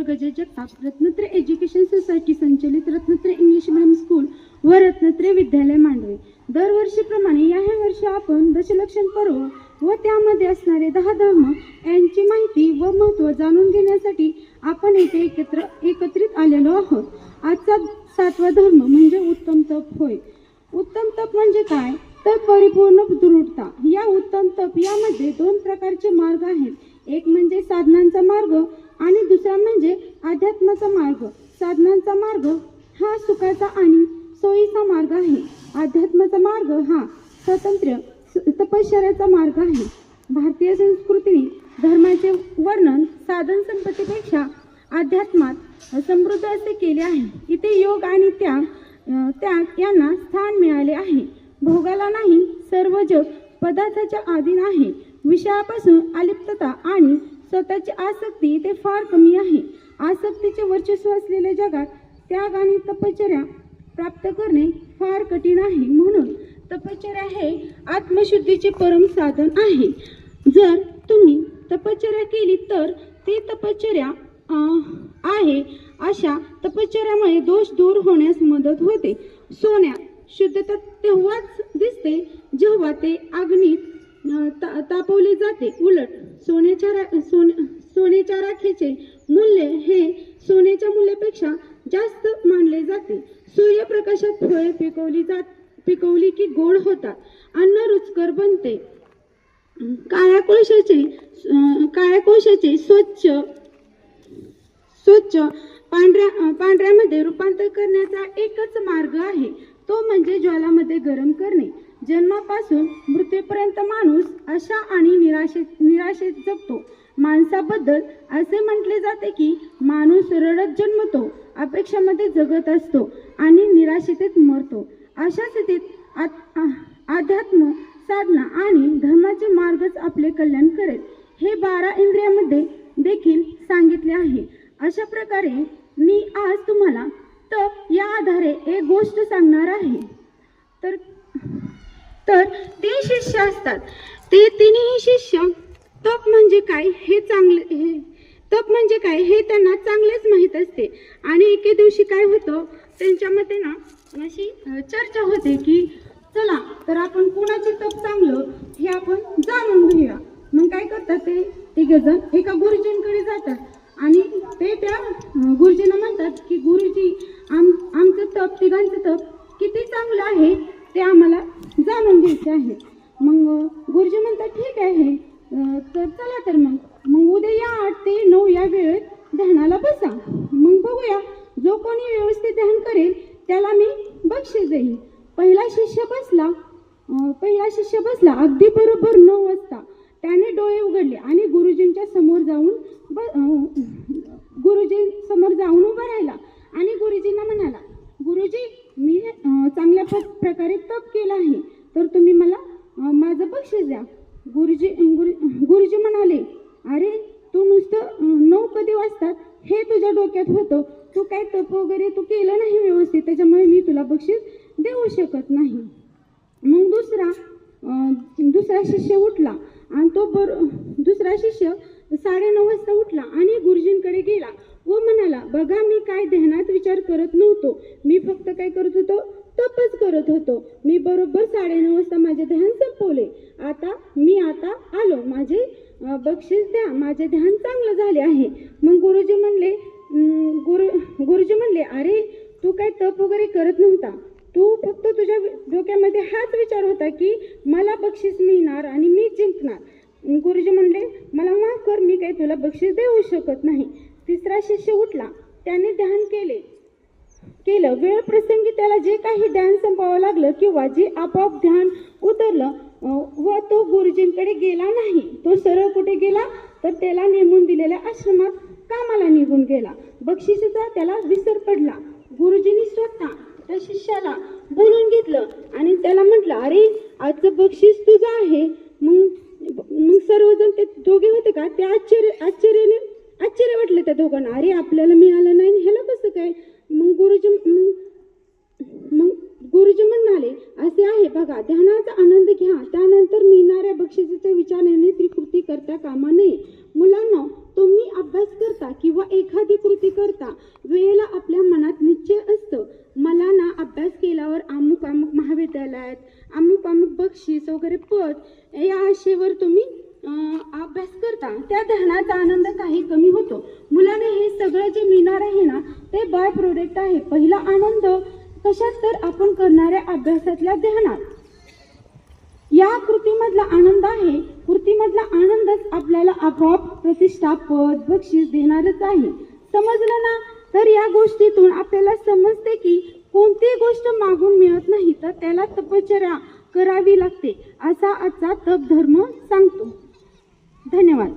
Doctor गजय रत्नत्र education society संचलित रत्नत्र इंग्लिश मिडियम स्कूल व रत्नत्रय विद्यालय मांडवे. दरवर्षीप्रमाणे याही वर्षी आपण दशलक्षण पर्व व त्यामध्ये असणारे दहा धर्म यांची माहिती व महत्त्व जाणून घेण्यासाठी आपण येथे एकत्र एकत्रित आलेलो आहोत. आजचा सातवा धर्म म्हणजे उत्तम तप होय. उत्तम तप म्हणजे काय? तर परिपूर्ण दृढता. या उत्तम तप यामध्ये दोन प्रकारचे मार्ग आहेत. एक म्हणजे साधनांचा मार्ग आणि दुसरा म्हणजे अध्यात्माचा मार्ग साधनांचा मार्ग हा सुखाचा आणि सोयीचा मार्ग आहे. अध्यात्माचा मार्ग हा स्वातंत्र्य स- तपश्चर्याचा मार्ग आहे. भारतीय संस्कृतीने धर्माचे वर्णन साधन संपत्तीपेक्षा अध्यात्मात समृद्ध असे केले आहे. इथे योग आणि त्याग त्याग यांना स्थान मिळाले आहे. भोगाला नाही सर्व जग पदार्थाच्या अधीन आहे. विषयापासून अलिप्तता आणि स्वतःची आसक्ती ते फार कमी आहे. आसक्तीचे वर्चस्व असलेल्या जगात त्याग आणि तपश्चर्या प्राप्त करणे फार कठीण आहे. म्हणून तपश्चर्या हे आत्मशुद्धीचे परम साधन आहे. जर तुम्ही तपश्चर्या केली तर ती तपश्चर्या आहे अशा तपश्चर्यामुळे दोष दूर होण्यास मदत होते. सोन्या शुद्धता तेव्हाच दिसते जेव्हा ते अग्नीत ता- तापवले जाते. उलट सोन्याच्या रा सोने सोन्याच्या राखेचे मूल्य हे सोन्याच्या मूल्यापेक्षा जास्त मानले जाते. सूर्यप्रकाशात फळे पिकवली जात पिकवली की गोड होतात. अन्न रुचकर बनते. काळ्या कोळशाचे काळ्या कोळशाचे स्वच्छ स्वच्छ पांढऱ्या पांढऱ्यामध्ये रूपांतर करण्याचा एकच मार्ग आहे. तो म्हणजे ज्वालामध्ये गरम करणे. जन्मापासून मृत्यूपर्यंत माणूस अशा आणि निराशेत निराशेत जगतो. माणसाबद्दल असे म्हटले जाते की माणूस रडत जन्मतो अपेक्षामध्ये जगत असतो आणि निराशेतेत मरतो. अशा स्थितीत आ- अध्यात्म साधना आणि धर्माचे मार्गच आपले कल्याण करेल हे बारा इंद्रियामध्ये देखील सांगितले आहे. अशा प्रकारे मी आज तुम्हाला तप या आधारे एक गोष्ट सांगणार आहे. तर तर तीन शिष्य असतात. ते तिन्ही शिष्य तप म्हणजे काय हे चांगले हे तप म्हणजे काय हे त्यांना चांगलेच माहीत असते. आणि एके दिवशी काय होतं त्यांच्यामध्ये ना अशी चर्चा होते की चला तर आपण कुणाचे तप चांगलं हे आपण जाणून घेऊया. मग काय करतात ते? तिघेजण एका गुरुजींकडे जातात. आणि ते त्या गुरुजींना म्हणतात की गुरुजी आम आमचं तप तिघांचं तप किती चांगलं आहे ते आम्हाला जाणून घ्यायचे आहे. मग गुरुजी म्हणतात ठीक आहे. तर चला तर मग. मग उद्या या आठ ते नऊ या वेळेत ध्यानाला बसा. मग बघूया जो कोणी व्यवस्थित ध्यान करेल त्याला मी बक्षीस देईन. पहिला शिष्य बसला. पहिला शिष्य बसला. अगदी बरोबर नऊ वाजता. त्याने डोळे उघडले आणि गुरुजींच्या समोर जाऊन ब गुरुजी समोर जाऊन उभा राहिला आणि गुरुजींना म्हणाला गुरुजी मी अ, चांगल्या प्र- प्रकारे तप केलं आहे तर तुम्ही मला अ, माझं बक्षीस द्या. गुरुजी गुरु गुरुजी म्हणाले अरे तू नुसतं नऊ कधी वाजतात हे तुझ्या डोक्यात होतं. तू काय तप वगैरे तू केलं नाही व्यवस्थित. त्याच्यामुळे मी तुला बक्षीस देऊ शकत नाही. मग दुसरा दुसरा शिष्य उठला. आणि तो बर दुसरा शिष्य साडेनऊ वाजता उठला आणि गुरुजींकडे गेला व म्हणाला बघा मी काय ध्यानात विचार करत नव्हतो. मी फक्त काय करत होतो? तपच करत होतो. मी बरोबर साडेनऊ वाजता माझे ध्यान संपवले. आता मी आता आलो. माझे बक्षीस द्या. माझे ध्यान चांगलं झाले आहे. मग गुरुजी म्हणले गुरु गुरुजी म्हणले अरे तू काय तप वगैरे करत नव्हता? तू फक्त तुझ्या डोक्यामध्ये हाच विचार होता की मला बक्षीस मिळणार आणि मी जिंकणार. गुरुजी म्हणले मला माफ कर मी काही तुला बक्षीस देऊ शकत नाही. तिसरा शिष्य उठला. त्याने ध्यान केले. केलं. वेळ प्रसंगी त्याला जे काही ध्यान संपावं लागलं किंवा जे आपोआप ध्यान उतरलं व तो गुरुजींकडे गेला नाही तो सरळ कुठे गेला तर त्याला नेमून दिलेल्या आश्रमात कामाला निघून गेला. बक्षिसाचा त्याला विसर पडला. गुरुजींनी स्वतः त्या शिष्याला बोलून घेतलं आणि त्याला म्हटलं अरे आजचं बक्षीस तुझं आहे. मग मग सर्वजण ते दोघे होते का? ते आश्चर्य आश्चर्याने आश्चर्य वाटलं त्या दोघांना. अरे आपल्याला मिळालं नाही ह्याला कसं काय? मग गुरुजी मग मग गुरुजी म्हणाले असे आहे बघा ध्यानाचा आनंद घ्या. त्यानंतर मिळणाऱ्या बक्षिसाच्या विचाराने ती कृती करता कामा नये. मुलांना तुम्ही अभ्यास करता किंवा एखादी कृती करता वेळेला आपल्या मनात निश्चय असतं. मला ना अभ्यास केल्यावर अमुक अमुक महाविद्यालयात अमुक अमुक बक्षीस वगैरे पद या आशेवर तुम्ही अभ्यास करता. त्या ध्यानाचा आनंद काही कमी होतो. मुलाने हे सगळं जे मिळणार आहे ना ते बाय प्रोडक्ट आहे. पहिला आनंद कशात तर आपण करणाऱ्या अभ्यासातल्या ध्यानात या कृतीमधला आनंद आहे. कृतीमधला आनंदच आपल्याला आपोआप प्रतिष्ठा पद बक्षीस देणारच आहे. समजलं ना? तर या गोष्टीतून आपल्याला समजते की कोणती गोष्ट मागून मिळत नाही तर त्याला तपश्चर्या करावी लागते. असा आजचा तप धर्म सांगतो. धन्यवाद.